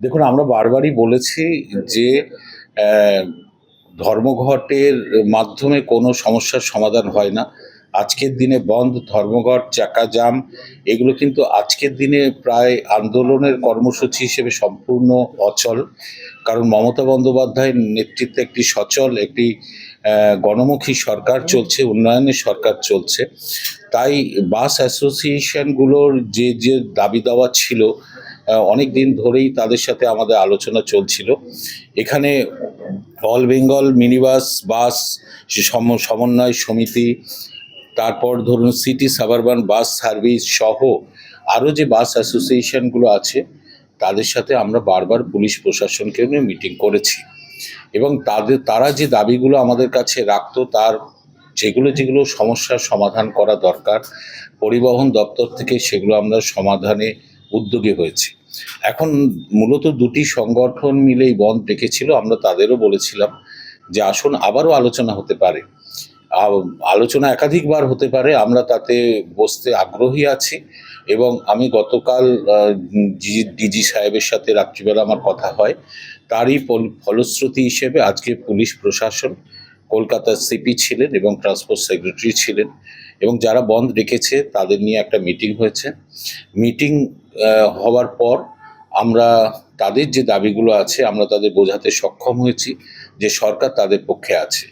দেখুন, আমরা বারবারই বলেছি যে ধর্মঘটের মাধ্যমে কোনো সমস্যার সমাধান হয় না। আজকের দিনে বন্ধ, ধর্মঘট চাকা জাম এগুলো কিন্তু আজকের দিনে প্রায় আন্দোলনের কর্মসূচি হিসেবে সম্পূর্ণ অচল। কারণ মমতা বন্দ্যোপাধ্যায়ের নেতৃত্বে একটি সচল, একটি গণমুখী সরকার চলছে, উন্নয়নের সরকার চলছে। তাই বাস অ্যাসোসিয়েশনগুলোর যে যে দাবি দাওয়া ছিল অনেক দিন ধরেই তাদের সাথে আমাদের আলোচনা চলছিল। এখানে অল বেঙ্গল মিনিবাস, বাস সমন্বয় সমিতি, তারপর ধরুন সিটি সাবারবান বাস সার্ভিস সহ আরও যে বাস অ্যাসোসিয়েশনগুলো আছে, তাদের সাথে আমরা বারবার পুলিশ প্রশাসনকে নিয়ে মিটিং করেছি। এবং তাদের, তারা যে দাবিগুলো আমাদের কাছে রাখতো, তার যেগুলো যেগুলো সমস্যার সমাধান করা দরকার, পরিবহন দপ্তর থেকে সেগুলো আমরা সমাধানে উদ্যোগী হয়েছি। এখন মূলত দুটি সংগঠন মিলে এই বন্ধ ডেকেছিল, আমরা তাদেরও বলেছিলাম যে আসুন আবারও আলোচনা হতে পারে। আলোচনা একাধিকবার হতে পারে, আমরা তাতে বসতে আগ্রহী আছি এবং আমি গতকাল ডিজি সাহেবের সাথে রাত্রিবেলা আমার কথা হয়, তারই ফলশ্রুতি হিসেবে আজকে পুলিশ প্রশাসন, কলকাতার সিপি ছিলেন এবং ট্রান্সপোর্ট সেক্রেটারি ছিলেন এবং যারা বন্ধ রেখেছে তাদের নিয়ে একটা মিটিং হয়েছে। মিটিং হওয়ার পর আমরা তাদের যে দাবিগুলো আছে, আমরা তাদের বোঝাতে সক্ষম হয়েছি যে সরকার তাদের পক্ষে আছে।